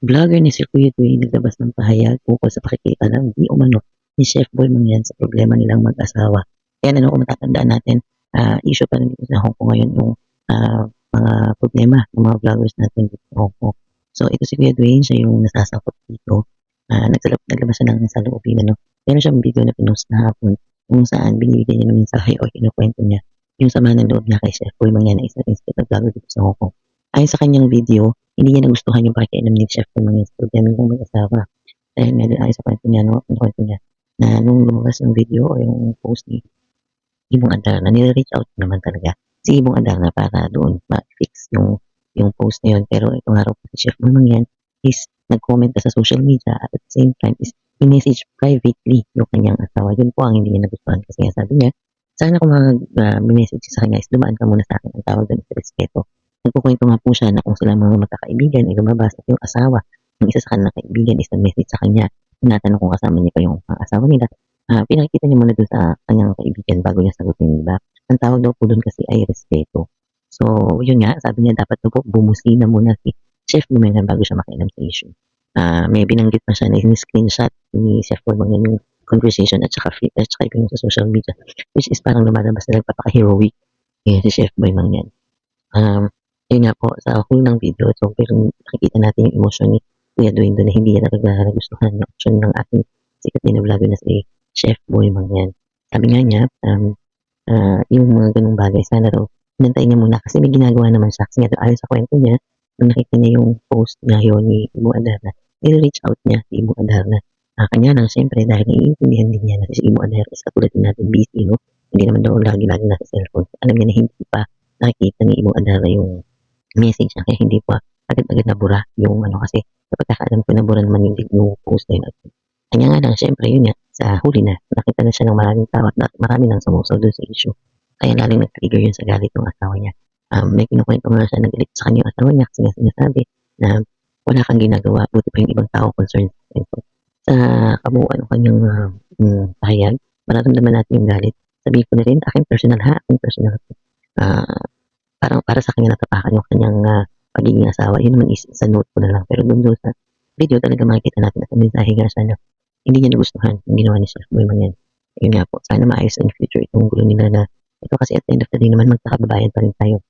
Vlogger ni Sir Kuya Dwayne naglabas ng pahayag ukol sa pakikialam di umano ni Chef Boy Mangyan sa problema nilang mag-asawa. Kaya ano kung matatandaan natin, ah, issue pa rin dito sa Hong Kong ngayon yung ah, mga problema ng mga vloggers natin dito sa Hong Kong. So ito si Kuya Dwayne, siya yung nasasakot dito. Ah, nagsalab, naglabas siya ng saloobin ano. Meron siyang video na pinost na hapon kung saan binibigyan niya ng mensahe o kinukwento niya yung sama ng loob niya kay Chef Boy Mangyan na isang instant na vlogger dito sa Hong Kong. Ayon sa kanyang video, hindi niya nagustuhan yung pakikialam ni Chef Mangyan sa problema ng mag-asawa. Dahil nga ayon sa kwento niya, no, kwento niya, na nung lumabas yung video o yung post ni Ibong Adarna, nire-reach out naman talaga si Ibong Adarna para doon ma-fix yung yung post na yun. Pero itong araw po si Chef Boy Mangyan is nag-comment na sa social media at at the same time is message privately yung kanyang asawa. Yun po ang hindi niya nagustuhan kasi nga sabi niya, sana kung mag-message sa kanya is dumaan ka muna sa akin ang tawag doon respeto. Nagkukwento nga po siya na kung sila mga magkakaibigan ay lumabas at yung asawa ng isa sa kanilang kaibigan is nag-message sa kanya. Tinatanong kung kasama niya pa yung ang asawa nila. Ah, pinakita niya muna doon sa kanyang kaibigan bago niya sagutin, di ba? Ang tawag daw po doon kasi ay respeto. So, yun nga, sabi niya dapat daw po bumusina muna si Chef Bumengan bago siya makialam sa issue. Ah, may binanggit pa siya na screenshot ni Chef Bumengan yung conversation at saka, at saka yung sa social media which is parang lumalabas na nagpapaka-heroic eh, si Chef Boy Mangyan. Um, yun nga po, sa huli ng video, so pero nakikita natin yung emosyon ni Kuya Dwayne na hindi niya talaga nagustuhan yung action ng ating sikat na vlogger na si Chef Boy Mangyan. Sabi nga niya, um, ah, yung mga ganung bagay, sana raw, inantay niya muna kasi may ginagawa naman siya. Kasi nga, ayon sa kwento niya, nung nakita niya yung post niya yun ni Ibo Adarna, nire-reach out niya si Ibo Adarna. Ah, kanya lang, siyempre, dahil naiintindihan din niya na si Ibo Adarna is katulad din natin busy, no? Hindi naman daw lagi-lagi nasa cellphone. Alam niya na hindi pa nakikita ni Ibo Adarna yung message niya, kaya hindi pa agad-agad nabura yung ano kasi kapag kakaalam ko nabura naman yung, yung post na yun. Kanya nga lang, siyempre, yun nga, sa huli na, nakita na siya ng maraming tao at na- marami nang sumusaw doon sa issue. Kaya laling nag-trigger yun sa galit ng asawa niya. Um, may kinukwento nga siya nagalit sa kanya yung asawa niya kasi nga sinasabi na wala kang ginagawa, buti pa yung ibang tao concerned sa kwento. Sa kabuuan ng kanyang uh, mm, pahayag, mararamdaman natin yung galit. Sabihin ko na rin, aking personal ha, aking personal. Ah, parang para sa kanya natapakan yung kanyang ah, pagiging asawa. Yun naman is sa note ko na lang. Pero doon doon sa video talaga makikita natin at mensahe nga siya na hindi niya nagustuhan yung ginawa ni Chef Boy Mangyan. Yun nga po, sana maayos in future itong gulo nila na ito kasi at the end of the day naman magkakababayan pa rin tayo.